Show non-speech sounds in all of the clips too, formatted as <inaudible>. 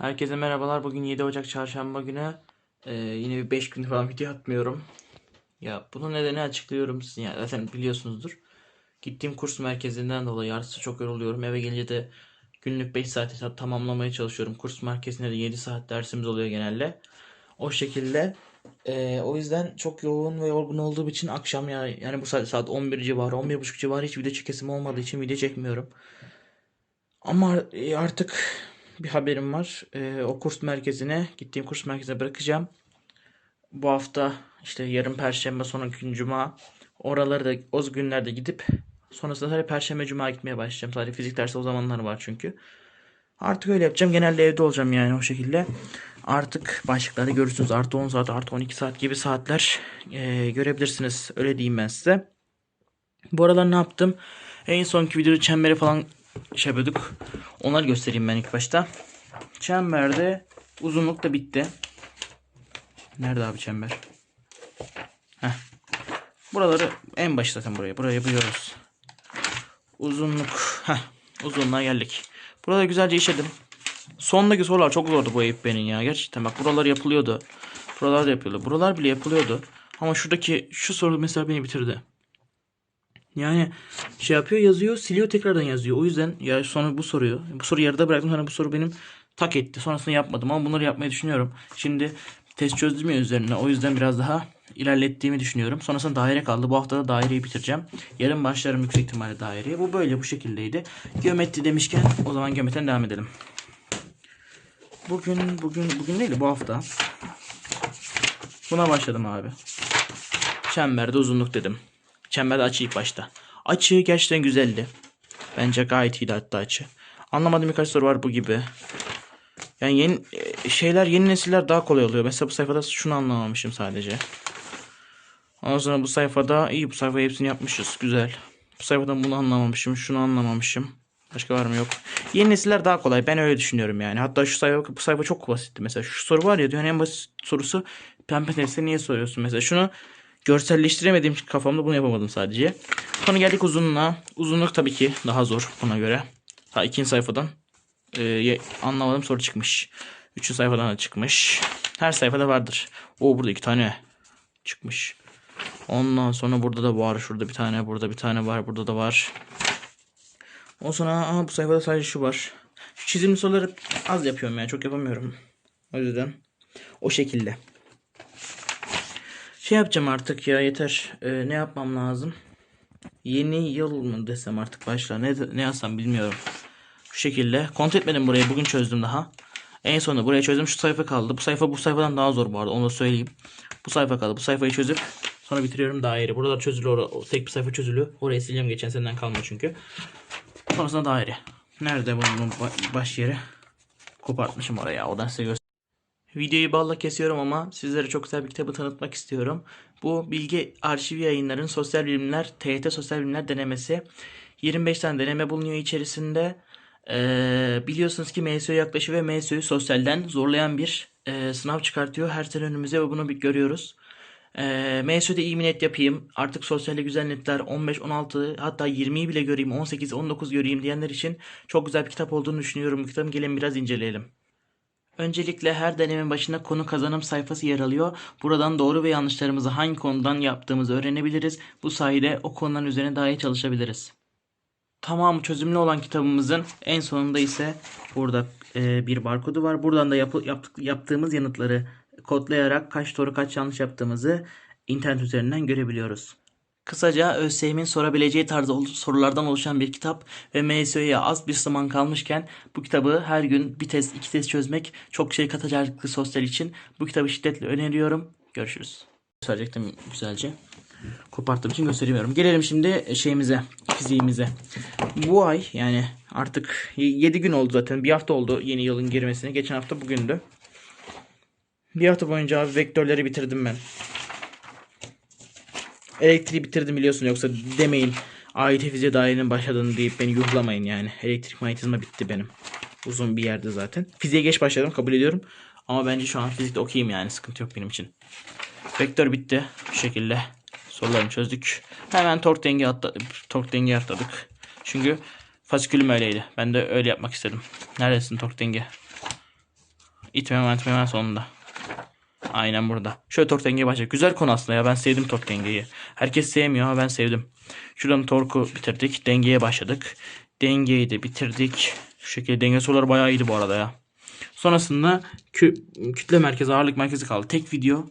Herkese merhabalar. Bugün 7 Ocak Çarşamba günü. Ee, yine bir 5 gündür falan video atmıyorum. Ya bunun nedeni açıklıyorum. Siz yani zaten biliyorsunuzdur. Gittiğim kurs merkezinden dolayı artık çok yoruluyorum. Eve gelince de günlük 5 saati tamamlamaya çalışıyorum. Kurs merkezinde de 7 saat dersimiz oluyor genelde. O şekilde ee, o yüzden çok yoğun ve yorgun olduğum için akşam ya yani bu saat saat 11 civarı 11.30 civarı hiç video çekesim olmadığı için video çekmiyorum. Ama e, artık bir haberim var. Ee, o kurs merkezine, gittiğim kurs merkezine bırakacağım. Bu hafta işte yarın perşembe sonraki gün cuma. Oraları da o günlerde gidip sonrasında sadece perşembe cuma gitmeye başlayacağım. Sadece fizik dersi o zamanlar var çünkü. Artık öyle yapacağım. Genelde evde olacağım yani o şekilde. Artık başlıklarda görürsünüz. Artı 10 saat, artı 12 saat gibi saatler e, görebilirsiniz. Öyle diyeyim ben size. Bu aralar ne yaptım? En sonki videoda çembere falan şey yapıyorduk. Onları göstereyim ben ilk başta. Çemberde uzunluk da bitti. Nerede abi çember? Heh. Buraları en başı zaten buraya. Buraya yapıyoruz. Uzunluk. Heh. Uzunluğa geldik. Burada güzelce işledim. Sondaki sorular çok zordu bu Eyüp benim ya. Gerçekten bak buralar yapılıyordu. Buralar da yapıyordu. Buralar bile yapılıyordu. Ama şuradaki şu soru mesela beni bitirdi. Yani şey yapıyor yazıyor siliyor tekrardan yazıyor. O yüzden ya sonra bu soruyu bu soru yarıda bıraktım sonra bu soru benim tak etti. Sonrasında yapmadım ama bunları yapmayı düşünüyorum. Şimdi test çözdüm ya üzerine. O yüzden biraz daha ilerlettiğimi düşünüyorum. Sonrasında daire kaldı. Bu hafta da daireyi bitireceğim. Yarın başlarım yüksek ihtimalle daireye. Bu böyle bu şekildeydi. Geometri demişken o zaman geometriden devam edelim. Bugün bugün bugün değil de bu hafta. Buna başladım abi. Çemberde uzunluk dedim. Çemberde açı ilk başta. Açı gerçekten güzeldi. Bence gayet iyiydi hatta açı. Anlamadığım birkaç soru var bu gibi. Yani yeni e, şeyler yeni nesiller daha kolay oluyor. Mesela bu sayfada şunu anlamamışım sadece. Ondan sonra bu sayfada iyi bu sayfayı hepsini yapmışız. Güzel. Bu sayfadan bunu anlamamışım. Şunu anlamamışım. Başka var mı yok. Yeni nesiller daha kolay. Ben öyle düşünüyorum yani. Hatta şu sayfa bu sayfa çok basitti. Mesela şu soru var ya dünyanın en basit sorusu pembe teniste niye soruyorsun? Mesela şunu görselleştiremediğim için kafamda bunu yapamadım sadece. Sonra geldik uzunluğa. Uzunluk tabii ki daha zor buna göre. Ha ikinci sayfadan e, anlamadığım soru çıkmış. Üçüncü sayfadan da çıkmış. Her sayfada vardır. O burada iki tane çıkmış. Ondan sonra burada da var. Şurada bir tane, burada bir tane var. Burada da var. Ondan sonra aha, bu sayfada sadece şu var. Şu çizimli soruları az yapıyorum yani. Çok yapamıyorum. O yüzden o şekilde. Şey yapacağım artık ya yeter. Ee, ne yapmam lazım? Yeni yıl mı desem artık başla. Ne, ne yazsam bilmiyorum. Şu şekilde. Kontrol etmedim burayı. Bugün çözdüm daha. En sonunda buraya çözdüm. Şu sayfa kaldı. Bu sayfa bu sayfadan daha zor bu arada. Onu da söyleyeyim. Bu sayfa kaldı. Bu sayfayı çözüp sonra bitiriyorum daire. Buralar çözülüyor. O tek bir sayfa çözülüyor. Oraya sileceğim geçen seneden kalma çünkü. Sonrasında daire. Nerede bunun ba- baş yeri? Kopartmışım oraya. Odan size göstereyim. Videoyu balla kesiyorum ama sizlere çok güzel bir kitabı tanıtmak istiyorum. Bu Bilgi Arşivi Yayınları'nın Sosyal Bilimler, TYT Sosyal Bilimler denemesi. 25 tane deneme bulunuyor içerisinde. Ee, biliyorsunuz ki MSÖ yaklaşıyor ve MSÖ'yü sosyalden zorlayan bir e, sınav çıkartıyor her sene önümüze ve bunu bir görüyoruz. Ee, MSÖ'de iyi bir yapayım. Artık sosyalde güzel netler 15, 16 hatta 20'yi bile göreyim 18, 19 göreyim diyenler için çok güzel bir kitap olduğunu düşünüyorum. Bu kitabı gelin biraz inceleyelim. Öncelikle her denemenin başında konu kazanım sayfası yer alıyor. Buradan doğru ve yanlışlarımızı hangi konudan yaptığımızı öğrenebiliriz. Bu sayede o konuların üzerine daha iyi çalışabiliriz. Tamamı çözümlü olan kitabımızın en sonunda ise burada e, bir barkodu var. Buradan da yapı- yaptık, yaptığımız yanıtları kodlayarak kaç doğru kaç yanlış yaptığımızı internet üzerinden görebiliyoruz. Kısaca ÖSYM'in sorabileceği tarzda sorulardan oluşan bir kitap ve MSÖ'ye az bir zaman kalmışken bu kitabı her gün bir test iki test çözmek çok şey katacaktı sosyal için. Bu kitabı şiddetle öneriyorum. Görüşürüz. Gösterecektim güzelce. Koparttığım için gösteremiyorum. Gelelim şimdi şeyimize, fiziğimize. Bu ay yani artık 7 gün oldu zaten. Bir hafta oldu yeni yılın girmesine. Geçen hafta bugündü. Bir hafta boyunca abi vektörleri bitirdim ben. Elektriği bitirdim biliyorsun yoksa demeyin AYT fiziğe dairenin başladığını deyip beni yuhlamayın yani. Elektrik manyetizma bitti benim. Uzun bir yerde zaten. Fiziğe geç başladım kabul ediyorum. Ama bence şu an fizikte okuyayım yani sıkıntı yok benim için. Vektör bitti bu şekilde. Sorularını çözdük. Hemen tork denge atladık. Tork denge atladık. Çünkü fasikülüm öyleydi. Ben de öyle yapmak istedim. Neredesin tork denge? İtme mentme hemen sonunda. Aynen burada. Şöyle tork dengeye başladık. Güzel konu aslında ya. Ben sevdim tork dengeyi. Herkes sevmiyor ama ben sevdim. Şuradan torku bitirdik. Dengeye başladık. Dengeyi de bitirdik. Şu şekilde denge soruları bayağı iyiydi bu arada ya. Sonrasında kü- kütle merkezi, ağırlık merkezi kaldı. Tek video.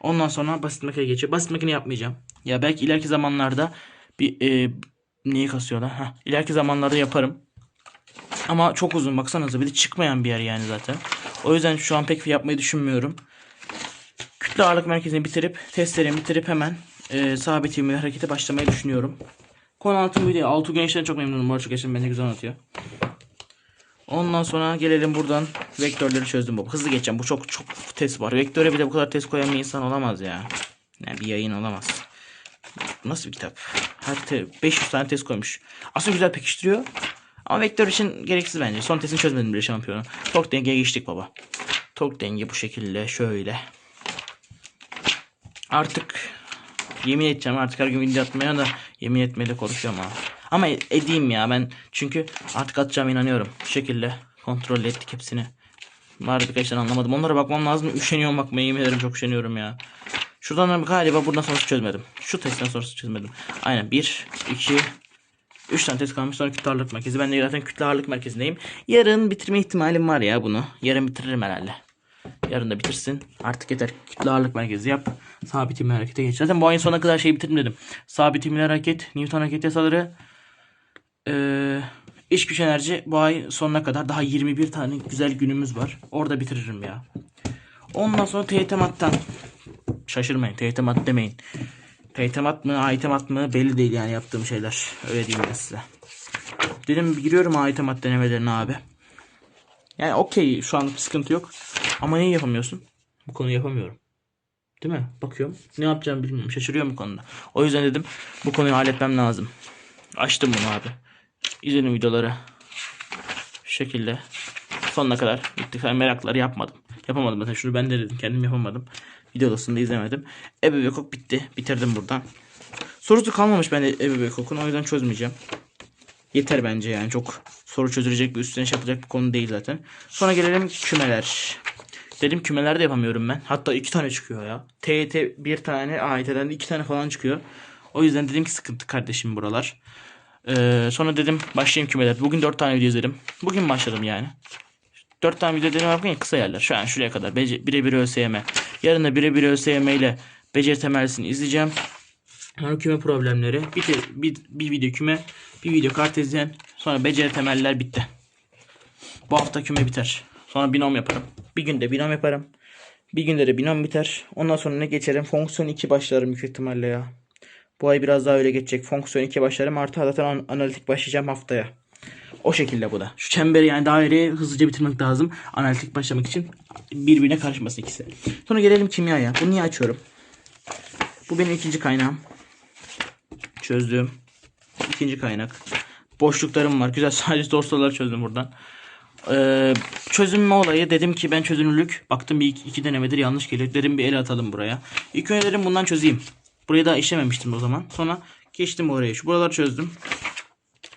Ondan sonra basit makine geçiyor. Basit makine yapmayacağım. Ya belki ileriki zamanlarda bir e, neyi kasıyorlar? Heh, ileriki zamanlarda yaparım. Ama çok uzun baksanıza bir de çıkmayan bir yer yani zaten. O yüzden şu an pek yapmayı düşünmüyorum. Kütle ağırlık merkezini bitirip testlerimi bitirip hemen e, sabit harekete başlamayı düşünüyorum. Konu anlatım video. Altu Genç'ten çok memnunum. Barış Genç'in beni güzel anlatıyor. Ondan sonra gelelim buradan vektörleri çözdüm baba. Hızlı geçeceğim. Bu çok çok test var. Vektöre bile bu kadar test koyan bir insan olamaz ya. Yani bir yayın olamaz. Nasıl bir kitap? Her te- 500 tane test koymuş. Aslında güzel pekiştiriyor. Ama vektör için gereksiz bence. Son testini çözmedim bile şampiyonu. Tork dengeye geçtik baba. Tork denge bu şekilde şöyle. Artık yemin edeceğim artık her gün video atmaya da yemin etmeye de korkuyorum ha. Ama e- edeyim ya ben çünkü artık atacağım inanıyorum. Bu şekilde kontrol ettik hepsini. Var birkaç tane anlamadım. Onlara bakmam lazım. Üşeniyorum bakmaya yemin ederim çok üşeniyorum ya. Şuradan galiba buradan sonrası çözmedim. Şu testten sonrası çözmedim. Aynen 1, 2, 3 tane test kalmış sonra kütle ağırlık merkezi. Ben de zaten kütle ağırlık merkezindeyim. Yarın bitirme ihtimalim var ya bunu. Yarın bitiririm herhalde. Yarın da bitirsin. Artık yeter. Kütle ağırlık merkezi yap. Sabit ivmeli harekete geç. Zaten bu ayın sonuna kadar şey bitirdim dedim. Sabit ivmeli hareket, Newton hareket yasaları, ee, iş güç enerji bu ay sonuna kadar daha 21 tane güzel günümüz var. Orada bitiririm ya. Ondan sonra TYT mattan. Şaşırmayın. TYT mat demeyin. TYT mat mı, AYT mat mı belli değil yani yaptığım şeyler. Öyle diyeyim ben size. Dedim giriyorum AYT mat denemelerine abi. Yani okey şu an sıkıntı yok. Ama neyi yapamıyorsun? Bu konuyu yapamıyorum. Değil mi? Bakıyorum. Ne yapacağımı bilmiyorum. Şaşırıyorum bu konuda. O yüzden dedim bu konuyu halletmem lazım. Açtım bunu abi. İzledim videoları. Şu şekilde. Sonuna kadar gittik. Ben merakları yapmadım. Yapamadım zaten. Şunu ben de dedim. Kendim yapamadım. Video odasında izlemedim. Ebe ve Kok bitti. Bitirdim buradan. Sorusu kalmamış bende Ebe ve Kok'un. O yüzden çözmeyeceğim. Yeter bence yani. Çok soru çözülecek bir üstüne şey yapacak bir konu değil zaten. Sonra gelelim kümeler. Dedim kümeler de yapamıyorum ben. Hatta iki tane çıkıyor ya. TYT bir tane, AYT'den de iki tane falan çıkıyor. O yüzden dedim ki sıkıntı kardeşim buralar. Ee, sonra dedim başlayayım kümeler. Bugün dört tane video izledim. Bugün başladım yani. Dört tane video dedim bakın ya kısa yerler. Şu an şuraya kadar. Birebir ÖSYM. Yarın da birebir ÖSYM ile beceri temelisini izleyeceğim. Sonra küme problemleri. Bir, bir, bir video küme. Bir video kartezyen. Sonra beceri temeller bitti. Bu hafta küme biter. Sonra binom yaparım. Bir günde binom yaparım. Bir günde de binom biter. Ondan sonra ne geçerim? Fonksiyon 2 başlarım büyük ihtimalle ya. Bu ay biraz daha öyle geçecek. Fonksiyon 2 başlarım. Artı zaten an- analitik başlayacağım haftaya. O şekilde bu da. Şu çemberi yani daireyi hızlıca bitirmek lazım. Analitik başlamak için birbirine karışmasın ikisi. Sonra gelelim kimyaya. Bunu niye açıyorum? Bu benim ikinci kaynağım. Çözdüğüm ikinci kaynak. Boşluklarım var. Güzel sadece <laughs> dorsaları çözdüm buradan. Ee, çözünme olayı dedim ki ben çözünürlük baktım bir iki, iki denemedir yanlış geliyor. Dedim bir el atalım buraya. İlk önce dedim bundan çözeyim. Burayı daha işlememiştim o zaman. Sonra geçtim oraya. Şu buraları çözdüm.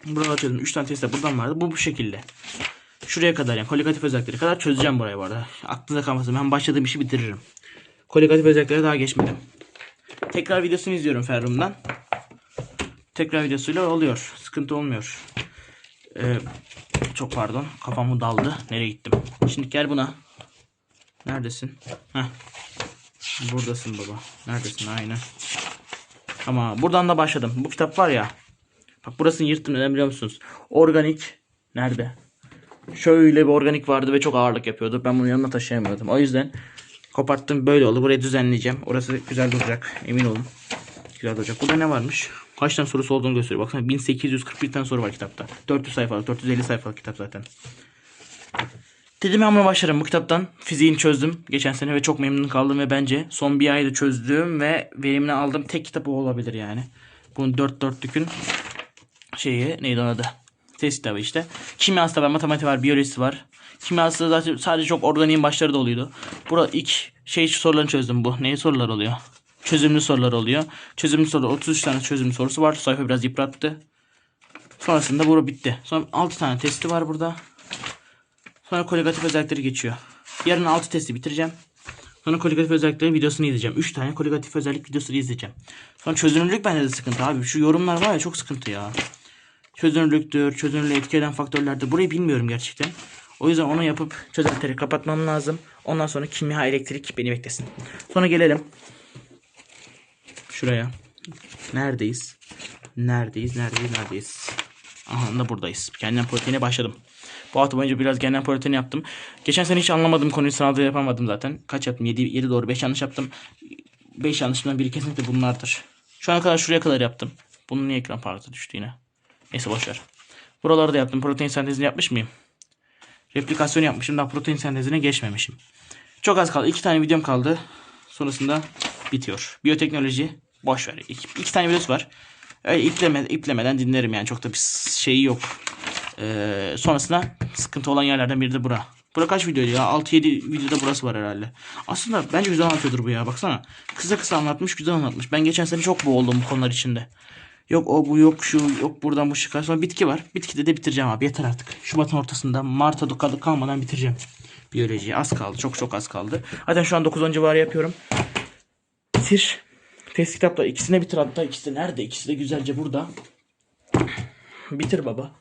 Buraları çözdüm. 3 tane test de buradan vardı. Bu bu şekilde. Şuraya kadar yani kolikatif özellikleri kadar çözeceğim burayı bu arada. Aklınıza kalmasın. Ben başladığım işi bitiririm. Kolikatif özelliklere daha geçmedim. Tekrar videosunu izliyorum Ferrum'dan. Tekrar videosuyla oluyor. Sıkıntı olmuyor. Ee, çok pardon. Kafamı daldı. Nereye gittim? Şimdi gel buna. Neredesin? Heh. Buradasın baba. Neredesin? Aynen. Ama buradan da başladım. Bu kitap var ya. Bak burasını yırttım neden biliyor musunuz? Organik. Nerede? Şöyle bir organik vardı ve çok ağırlık yapıyordu. Ben bunu yanına taşıyamıyordum. O yüzden koparttım böyle oldu. Burayı düzenleyeceğim. Orası güzel duracak. Emin olun. Güzel duracak. Burada ne varmış? Kaç tane sorusu olduğunu gösteriyor. Baksana 1841 tane soru var kitapta. 400 sayfalık, 450 sayfalık kitap zaten. Dedim ama başlarım bu kitaptan. Fiziğini çözdüm geçen sene ve çok memnun kaldım ve bence son bir ayda çözdüğüm ve verimini aldığım tek kitap o olabilir yani. Bunun 4 dörtlükün şeyi neydi onun adı? Test kitabı işte. Kimyası var, matematik var, biyolojisi var. Kimyası zaten sadece çok organiğin başları da oluyordu. Burada ilk şey sorularını çözdüm bu. Neyi sorular oluyor? Çözümlü sorular oluyor. Çözümlü soru 33 tane çözümlü sorusu var. Sayfa biraz yıprattı. Sonrasında bura bitti. Sonra 6 tane testi var burada. Sonra kolektif özellikleri geçiyor. Yarın 6 testi bitireceğim. Sonra koligatif özellikleri videosunu izleyeceğim. 3 tane koligatif özellik videosunu izleyeceğim. Sonra çözünürlük bende de sıkıntı abi. Şu yorumlar var ya çok sıkıntı ya. Çözünürlüktür, çözünürlüğe etki eden faktörlerdir. Burayı bilmiyorum gerçekten. O yüzden onu yapıp çözeltileri kapatmam lazım. Ondan sonra kimya, elektrik beni beklesin. Sonra gelelim. Şuraya. Neredeyiz? Neredeyiz? Neredeyiz? Neredeyiz? Aha da buradayız. Genel proteine başladım. Bu hafta boyunca biraz genel protein yaptım. Geçen sene hiç anlamadım konuyu sınavda yapamadım zaten. Kaç yaptım? 7, 7 doğru 5 yanlış yaptım. 5 yanlışımdan biri kesinlikle bunlardır. Şu ana kadar şuraya kadar yaptım. Bunun niye ekran parçası düştü yine? Neyse boşver. Buraları da yaptım. Protein sentezini yapmış mıyım? Replikasyon yapmışım. Daha protein sentezine geçmemişim. Çok az kaldı. İki tane videom kaldı. Sonrasında bitiyor. Biyoteknoloji boş ver. İki, iki tane videosu var. Öyle ipleme, iplemeden dinlerim yani. Çok da bir şeyi yok. Ee, sonrasında sıkıntı olan yerlerden biri de bura. Bura kaç videoydu ya? 6-7 videoda burası var herhalde. Aslında bence güzel anlatıyordur bu ya. Baksana. Kısa kısa anlatmış, güzel anlatmış. Ben geçen sene çok boğuldum bu konular içinde. Yok o bu yok şu yok buradan bu çıkar. Sonra bitki var. Bitkide de bitireceğim abi. Yeter artık. Şubat'ın ortasında Mart'a kalı kalmadan bitireceğim. Biyolojiyi az kaldı. Çok çok az kaldı. Zaten şu an 9. civarı yapıyorum. Bitir. Test kitapla ikisine bitir hatta. ikisi de nerede? İkisi de güzelce burada. Bitir baba.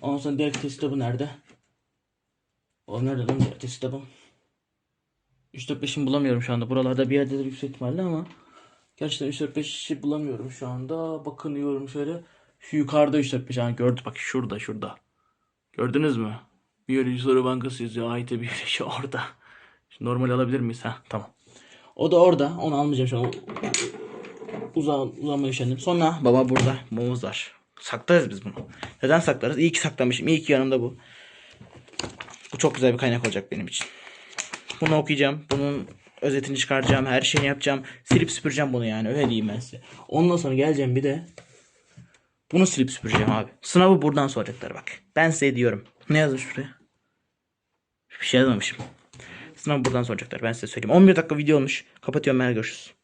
Ondan sonra diğer test kitabı nerede? O nerede lan diğer test kitabım? 3 4 5'ini bulamıyorum şu anda. Buralarda bir yerdedir yüksek ihtimalle ama Gerçekten 3 4 5'i bulamıyorum şu anda. Bakınıyorum şöyle. Şu yukarıda 3 4 5 ha gördüm bak şurada şurada. Gördünüz mü? Biyoloji soru bankası yazıyor. AYT biyoloji <laughs> orada. Şimdi normal alabilir miyiz? Ha tamam. O da orada. Onu almayacağım şu an. Uza, uzanmaya üşendim. Sonra baba burada. Mumuz var. Saklarız biz bunu. Neden saklarız? İyi ki saklamışım. İyi ki yanımda bu. Bu çok güzel bir kaynak olacak benim için. Bunu okuyacağım. Bunun özetini çıkaracağım. Her şeyini yapacağım. Silip süpüreceğim bunu yani. Öyle diyeyim ben size. Ondan sonra geleceğim bir de bunu silip süpüreceğim abi. Sınavı buradan soracaklar bak. Ben size diyorum. Ne yazmış buraya? Bir şey yazmamışım. Sınavı buradan soracaklar. Ben size söyleyeyim. 11 dakika video olmuş. Kapatıyorum. Merhaba görüşürüz.